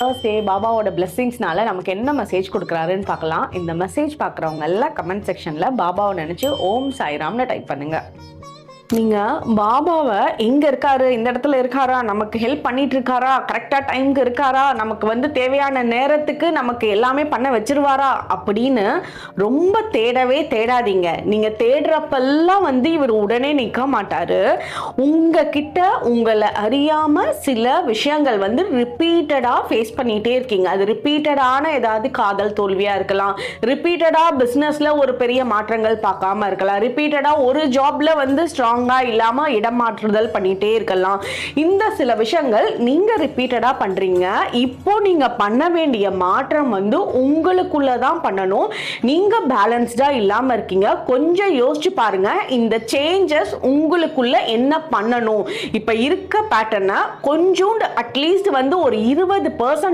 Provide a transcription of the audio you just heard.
Thursday பாபாவோட பிளெஸ்ஸிங்ஸ்னால நமக்கு என்ன மெசேஜ் கொடுக்குறாருன்னு பார்க்கலாம். இந்த மெசேஜ் பார்க்குறவங்க எல்லாம் கமெண்ட் செக்ஷனில் பாபாவை நினச்சி ஓம் சாய்ராம்னு டைப் பண்ணுங்க. நீங்கள் பாபாவை எங்கே இருக்காரு? இந்த இடத்துல இருக்காரா? நமக்கு ஹெல்ப் பண்ணிட்டு இருக்காரா? கரெக்டாக டைமுக்கு இருக்காரா? நமக்கு வந்து தேவையான நேரத்துக்கு நமக்கு எல்லாமே பண்ண வச்சிருவாரா? அப்படின்னு ரொம்ப தேடவே தேடாதீங்க. நீங்கள் தேடுறப்பெல்லாம் வந்து இவர் உடனே நிற்க மாட்டார். உங்ககிட்ட உங்களை அறியாமல் சில விஷயங்கள் வந்து ரிப்பீட்டடாக ஃபேஸ் பண்ணிகிட்டே இருக்கீங்க. அது ரிப்பீட்டடான ஏதாவது காதல் தோல்வியாக இருக்கலாம். ரிப்பீட்டடாக பிஸ்னஸில் ஒரு பெரிய மாற்றங்கள் பார்க்காம இருக்கலாம். ரிப்பீட்டடாக ஒரு ஜாப்ல வந்து ஸ்ட்ராங் ஸ்ட்ராங்காக இல்லாமல் இடம் மாற்றுதல் பண்ணிகிட்டே இருக்கலாம். இந்த சில விஷயங்கள் நீங்கள் ரிப்பீட்டடாக பண்ணுறீங்க இப்போ நீங்கள் பண்ண வேண்டிய மாற்றம் வந்து உங்களுக்குள்ளதான் பண்ணணும். நீங்கள் பேலன்ஸ்டாக இல்லாமல் இருக்கீங்க. கொஞ்சம் யோசிச்சு பாருங்க. இந்த சேஞ்சஸ் உங்களுக்குள்ள என்ன பண்ணணும்? இப்போ இருக்க பேட்டர்னை கொஞ்சோண்டு அட்லீஸ்ட் வந்து ஒரு இருபது பர்சன்ட்